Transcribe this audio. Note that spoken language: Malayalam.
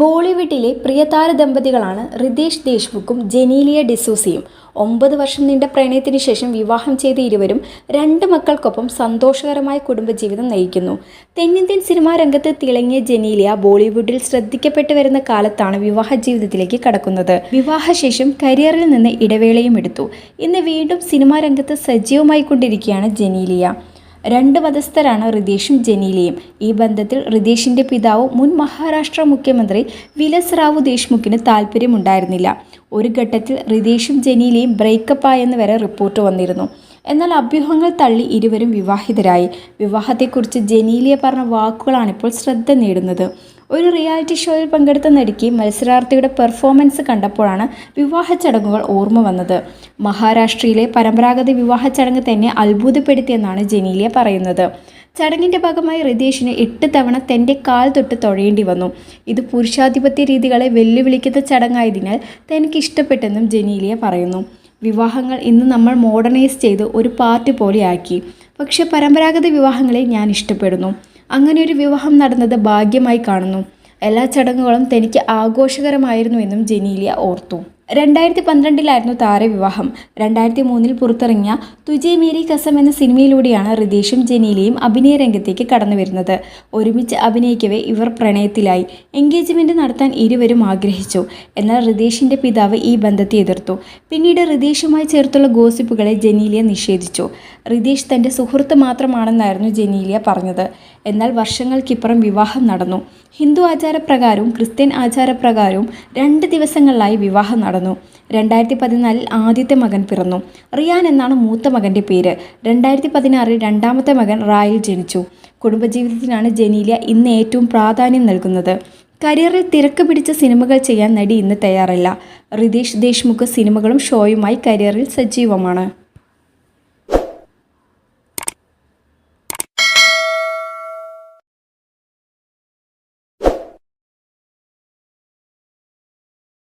ബോളിവുഡിലെ പ്രിയതാര ദമ്പതികളാണ് റിതേഷ് ദേശ്മുഖും ജനീലിയ ഡിസൂസിയും. ഒമ്പത് വർഷം നീണ്ട പ്രണയത്തിന് ശേഷം വിവാഹം ചെയ്ത ഇരുവരും രണ്ട് മക്കൾക്കൊപ്പം സന്തോഷകരമായ കുടുംബജീവിതം നയിക്കുന്നു. തെന്നിന്ത്യൻ സിനിമാ രംഗത്ത് തിളങ്ങിയ ജനീലിയ ബോളിവുഡിൽ ശ്രദ്ധിക്കപ്പെട്ടു വരുന്ന കാലത്താണ് വിവാഹ ജീവിതത്തിലേക്ക് കടക്കുന്നത്. വിവാഹശേഷം കരിയറിൽ നിന്ന് ഇടവേളയും എടുത്തു. ഇന്ന് വീണ്ടും സിനിമാ രംഗത്ത് സജീവമായി കൊണ്ടിരിക്കുകയാണ് ജനീലിയ. രണ്ട് മതസ്ഥരാണ് റിതേഷും ജനീലയും. ഈ ബന്ധത്തിൽ റിതീഷിന്റെ പിതാവ് മുൻ മഹാരാഷ്ട്ര മുഖ്യമന്ത്രി വിലസ് റാവു ദേശ്മുഖിന് താല്പര്യമുണ്ടായിരുന്നില്ല ഒരു ഘട്ടത്തിൽ റിതേഷും ജനീലയും ബ്രേക്കപ്പ് ആയെന്ന് വരെ റിപ്പോർട്ട് വന്നിരുന്നു. എന്നാൽ അഭ്യൂഹങ്ങൾ തള്ളി ഇരുവരും വിവാഹിതരായി. വിവാഹത്തെക്കുറിച്ച് ജനീലിയ പറഞ്ഞ വാക്കുകളാണിപ്പോൾ ശ്രദ്ധ നേടുന്നത്. ഒരു റിയാലിറ്റി ഷോയിൽ പങ്കെടുത്ത നടിക്ക് മത്സരാർത്ഥിയുടെ പെർഫോമൻസ് കണ്ടപ്പോഴാണ് വിവാഹ ചടങ്ങുകൾ ഓർമ്മ വന്നത്. മഹാരാഷ്ട്രയിലെ പരമ്പരാഗത വിവാഹ ചടങ്ങ് തന്നെ അത്ഭുതപ്പെടുത്തിയെന്നാണ് ജനീലിയ പറയുന്നത്. ചടങ്ങിന്റെ ഭാഗമായി റിതേഷിന് എട്ട് തവണ തന്റെ കാൽ തൊട്ട് തൊഴേണ്ടി വന്നു. ഇത് പുരുഷാധിപത്യ രീതികളെ വെല്ലുവിളിക്കുന്ന ചടങ്ങായതിനാൽ തനിക്ക് ഇഷ്ടപ്പെട്ടെന്നും ജനീലിയ പറയുന്നു. വിവാഹങ്ങൾ ഇന്ന് നമ്മൾ മോഡേണൈസ് ചെയ്ത് ഒരു പാർട്ടി പോലെയാക്കി പക്ഷേ പരമ്പരാഗത വിവാഹങ്ങളെ ഞാൻ ഇഷ്ടപ്പെടുന്നു. അങ്ങനെ ഒരു വിവാഹം നടന്നത് ഭാഗ്യമായി കാണുന്നു. എല്ലാ ചടങ്ങുകളും തനിക്ക് ആഘോഷകരമായിരുന്നു എന്നും ജനീലിയ ഓർത്തു. രണ്ടായിരത്തി പന്ത്രണ്ടിലായിരുന്നു താരവിവാഹം രണ്ടായിരത്തി മൂന്നിൽ പുറത്തിറങ്ങിയ തുജെ മേരി കസം എന്ന സിനിമയിലൂടെയാണ് റിതീഷും ജനീലയും അഭിനയ രംഗത്തേക്ക് കടന്നു വരുന്നത്. ഒരുമിച്ച് അഭിനയിക്കവേ ഇവർ പ്രണയത്തിലായി. എൻഗേജ്മെന്റ് നടത്താൻ ഇരുവരും ആഗ്രഹിച്ചു. എന്നാൽ റിതീഷിന്റെ പിതാവ് ഈ ബന്ധത്തെ എതിർത്തു. പിന്നീട് റിതീഷുമായി ചേർത്തുള്ള ഗോസിപ്പുകളെ ജനീലിയ നിഷേധിച്ചു. റിതീഷ് തന്റെ സുഹൃത്ത് മാത്രമാണെന്നായിരുന്നു ജനീലിയ പറഞ്ഞത്. എന്നാൽ വർഷങ്ങൾക്കിപ്പുറം വിവാഹം നടന്നു. ഹിന്ദു ആചാരപ്രകാരവും ക്രിസ്ത്യൻ ആചാരപ്രകാരവും രണ്ട് ദിവസങ്ങളിലായി വിവാഹം നടന്നു. രണ്ടായിരത്തി പതിനാലിൽ ആദ്യത്തെ മകൻ പിറന്നു. റിയാൻ എന്നാണ് മൂത്ത മകന്റെ പേര്. രണ്ടായിരത്തി പതിനാറിൽ രണ്ടാമത്തെ മകൻ റായിൽ ജനിച്ചു. കുടുംബജീവിതത്തിനാണ് ജനീലിയ ഇന്ന് ഏറ്റവും പ്രാധാന്യം നൽകുന്നത്. കരിയറിൽ തിരക്ക് പിടിച്ച സിനിമകൾ ചെയ്യാൻ നടി ഇന്ന് തയ്യാറല്ല. റിതേഷ് ദേശ്മുഖ് സിനിമകളും ഷോയുമായി കരിയറിൽ സജീവമാണ്.